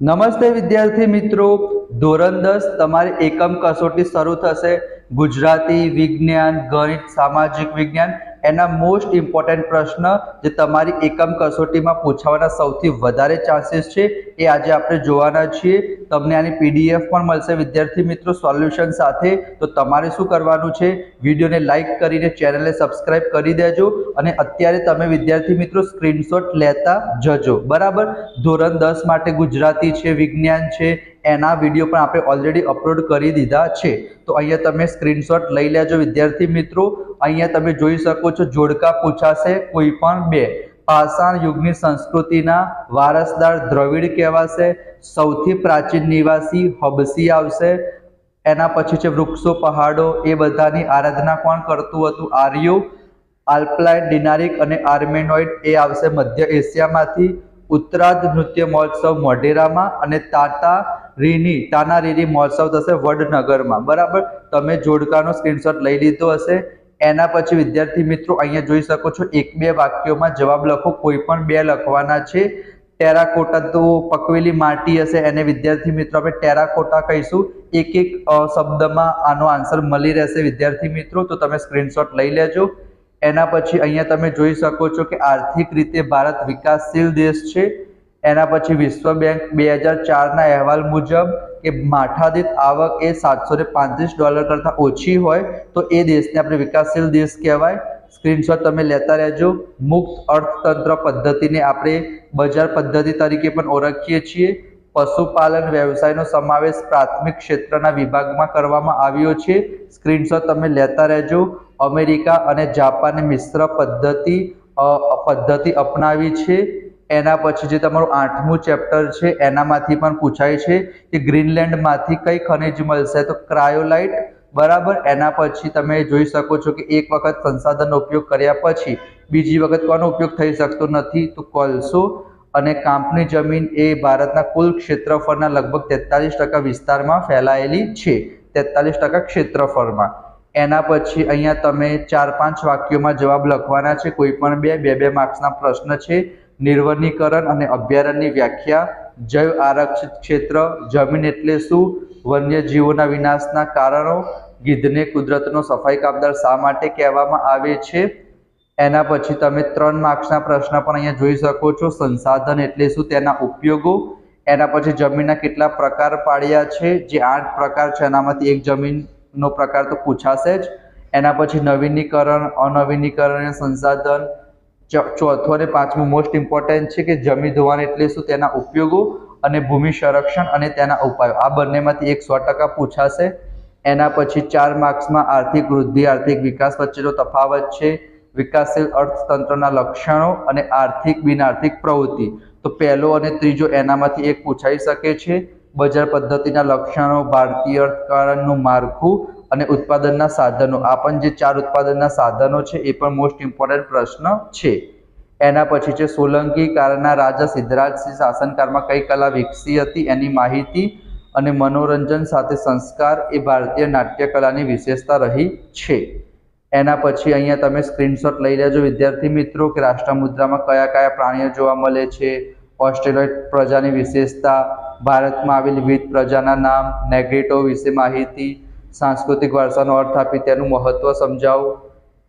નમસ્તે વિદ્યાર્થી મિત્રો. ધોરણ દસ તમારી એકમ કસોટી શરૂ થશે. ગુજરાતી વિજ્ઞાન, ગણિત, સામાજિક વિજ્ઞાન એના મોસ્ટ ઇમ્પોર્ટન્ટ પ્રશ્ન જે તમારી એકમ કસોટીમાં પૂછાવાના સૌથી વધારે ચાન્સીસ છે, એ આજે આપણે જોવાના છીએ. તમને આની પીડીએફ પણ મળશે. વિદ્યાર્થી મિત્રો સોલ્યુશન સાથે. તો તમારે શું કરવાનું છે? વિડીયોને લાઇક કરીને ચેનલને સબસ્ક્રાઇબ કરી દેજો અને અત્યારે તમે વિદ્યાર્થી મિત્રો સ્ક્રીનશોટ લેતા જજો. બરાબર? ધોરણ દસ માટે ગુજરાતી છે, વિજ્ઞાન છે, એના વીડિયો પણ આપણે ઓલરેડી અપલોડ કરી દીધા છે. તો અહીંયા તમે સ્ક્રીનશોટ લઈ લેજો વિદ્યાર્થી મિત્રો. અહીંયા તમે જોઈ શકો છો જોડકા પૂછાશે કોઈ પણ બે. પાષાણ યુગની સંસ્કૃતિના વારસદાર દ્રવિડ કહેવાશે. સૌથી પ્રાચીન નિવાસી હબસી આવશે. એના પછી છે વૃક્ષો, પહાડો, એ બધાની આરાધના કોણ કરતું હતું? આર્યુ, આલ્પલાઇન, ડિનારિક અને આર્મેનોઇડ. એ આવશે મધ્ય એશિયામાંથી. ઉત્તરાર્ધ નૃત્ય મહોત્સવ મોઢેરામાં અને તાતા રીની, તાના રીની મહોત્સવ થશે વડનગરમાં. બરાબર? તમે જોડકાનો સ્ક્રીનશોટ લઈ લીધો હશે. એના પછી વિદ્યાર્થી મિત્રો અહીંયા જોઈ શકો છો, એક બે વાક્યોમાં જવાબ લખો, કોઈ પણ બે લખવાના છે. ટેરાકોટા તો પકવેલી માટી હશે એને વિદ્યાર્થી મિત્રો આપણે ટેરાકોટા કહીશું. એક એક શબ્દમાં આનો આન્સર મળી રહેશે વિદ્યાર્થી મિત્રો, તો તમે સ્ક્રીનશોટ લઈ લેજો. એના પછી અહીંયા તમે જોઈ શકો છો કે આર્થિક રીતે ભારત વિકાસશીલ દેશ છે. એના પછી વિશ્વ બેંક બે હજાર ચારના અહેવાલ મુજબ કે માથાદીઠ આવક એ સાતસો પાંત્રીસ ડોલર કરતાં ઓછી હોય તો એ દેશને આપણે વિકાસશીલ દેશ કહેવાય. સ્ક્રીનશોટ તમે લેતા રહેજો. મુક્ત અર્થતંત્ર પદ્ધતિને આપણે બજાર પદ્ધતિ તરીકે પણ ઓળખીએ છીએ. પશુપાલન વ્યવસાયનો સમાવેશ પ્રાથમિક ક્ષેત્રના વિભાગમાં કરવામાં આવ્યો છે. સ્ક્રીનશોટ તમે લેતા રહેજો. અમેરિકા અને જાપાને મિશ્ર પદ્ધતિ પદ્ધતિ અપનાવી છે. એના પછી જે તમારું આઠમું ચેપ્ટર છે, એનામાંથી પણ પૂછાય છે કે ગ્રીનલેન્ડમાંથી કઈ ખનિજ મળશે. તો ક્રાયોલાઇટ, બરાબર? એના પછી તમે જોઈ શકો છો કે એક વખત સંસાધનનો ઉપયોગ કર્યા પછી બીજી વખત કોનો ઉપયોગ થઈ શકતો નથી? તો કોલસો. અને કાંપની જમીન એ ભારતના કુલ ક્ષેત્રફળના લગભગ તેતાલીસ ટકા વિસ્તારમાં ફેલાયેલી છે. તેતાલીસ ટકા ક્ષેત્રફળમાં. એના પછી અહીંયા તમે ચાર પાંચ વાક્યોમાં જવાબ લખવાના છે. કોઈ પણ બે બે બે માર્ક્સના પ્રશ્ન છે. નિર્વનીકરણ અને અભયારણ્યની વ્યાખ્યા, જૈવ આરક્ષિત ક્ષેત્ર, જમીન એટલે શું, વન્યજીવોના વિનાશના કારણો, ગીધને કુદરતનો સફાઈ કામદાર શા માટે કહેવામાં આવે છે? એના પછી તમે ત્રણ માર્ક્સના પ્રશ્ન પણ અહીંયા જોઈ શકો છો. સંસાધન એટલે શું, તેના ઉપયોગો. એના પછી જમીનના કેટલા પ્રકાર પાડ્યા છે, જે આઠ પ્રકાર છે, એનામાંથી એક જમીનનો પ્રકાર તો પૂછાશે જ. એના પછી નવીનીકરણ, અનવીનીકરણ અને સંસાધન ચોથું અને પાંચમું મોસ્ટ ઇમ્પોર્ટન્ટ છે કે જમીન ધોવાણ એટલે શું? તેના ઉપયોગો અને ભૂમિ સંરક્ષણ અને તેના ઉપાયો. આ બંનેમાંથી એક સો ટકા પૂછાશે. એના પછી ચાર માર્ક્સમાં આર્થિક વૃદ્ધિ, આર્થિક વિકાસ વચ્ચેનો તફાવત છે. વિકાસશીલ અર્થતંત્રના લક્ષણો અને આર્થિક બિનઆર્થિક પ્રવૃત્તિ. તો પહેલો અને ત્રીજો એનામાંથી એક પૂછાઈ શકે છે. બજાર પદ્ધતિના લક્ષણો, ભારતીય અર્થકારણનું માળખું અને ઉત્પાદનના સાધનો, આ પણ જે ચાર ઉત્પાદનના સાધનો છે, એ પણ મોસ્ટ ઇમ્પોર્ટન્ટ પ્રશ્ન છે. એના પછી છે સોલંકી કાળના રાજા સિદ્ધરાજસિંહ શાસનકાળમાં કઈ કલા વિકસી હતી, એની માહિતી અને મનોરંજન સાથે સંસ્કાર એ ભારતીય નાટ્ય કલાની વિશેષતા રહી છે. એના પછી અહીંયા તમે સ્ક્રીનશોટ લઈ લેજો, વિદ્યાર્થી મિત્રો, કે રાષ્ટ્રમુદ્રામાં કયા કયા પ્રાણીઓ જોવા મળે છે ઓસ્ટ્રેલિયા પ્રજાની વિશેષતા, ભારતમાં આવેલી વિવિધ પ્રજાના નામ, નેગ્રેટો વિશે માહિતી સાંસ્કૃતિક વારસાનો અર્થ આપી તેનું મહત્વ સમજાવો.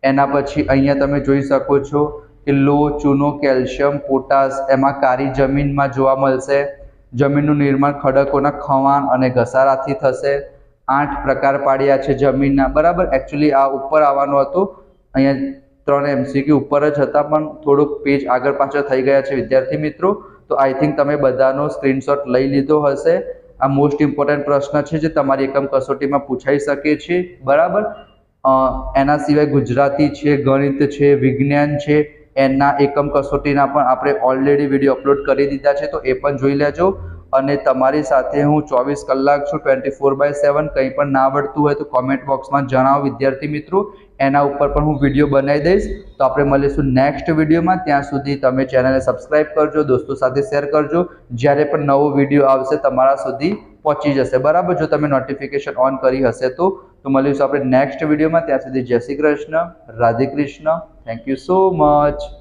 એના પછી અહીંયા તમે જોઈ શકો છો કે લો, ચૂનો, કેલ્શિયમ, પોટાશ એમાં કારી જમીનમાં જોવા મળશે. જમીનનું નિર્માણ ખડકોના ખવાણ અને ઘસારાથી થશે. આઠ પ્રકાર પાડ્યા છે જમીનના. બરાબર એકચ્યુઅલી આ ઉપર આવવાનું હતું. અહીંયા ત્રણ એમસીક્યુ ઉપર જ હતા, પણ થોડુંક પેજ આગળ પાછળ થઈ ગયા છે વિદ્યાર્થી મિત્રો. તો આઈ થિંક તમે બધાનો સ્ક્રીનશોટ લઈ લીધો હશે. આ મોસ્ટ ઇમ્પોર્ટન્ટ પ્રશ્ન છે જે તમારી એકમ કસોટીમાં પૂછાઈ શકે છે. બરાબર? એના સિવાય ગુજરાતી છે, ગણિત છે, વિજ્ઞાન છે, એના એકમ કસોટીના પણ આપણે ઓલરેડી વીડિયો અપલોડ કરી દીધા છે, તો એ પણ જોઈ લેજો. અને તમારી સાથે હું ચોવીસ કલાક છું ટ્વેન્ટી ફોર બાય સેવન કંઈ પણ ના આવડતું હોય તો કોમેન્ટ બોક્સમાં જણાવો, વિદ્યાર્થી મિત્રો. એના ઉપર પણ હું વીડિયો બનાવી દઈશ. તો આપણે મળીશું નેક્સ્ટ વિડીયોમાં ત્યાં સુધી તમે ચેનલને સબસ્ક્રાઇબ કરજો, દોસ્તો સાથે શેર કરજો. જ્યારે પણ નવો વીડિયો આવશે, તમારા સુધી પહોંચી જશે. બરાબર? જો તમે નોટિફિકેશન ઓન કરી હશે તો. તો મળીશું આપણે નેક્સ્ટ વિડીયોમાં ત્યાં સુધી જય Shri Krishna, Radhe Krishna. Thank you so much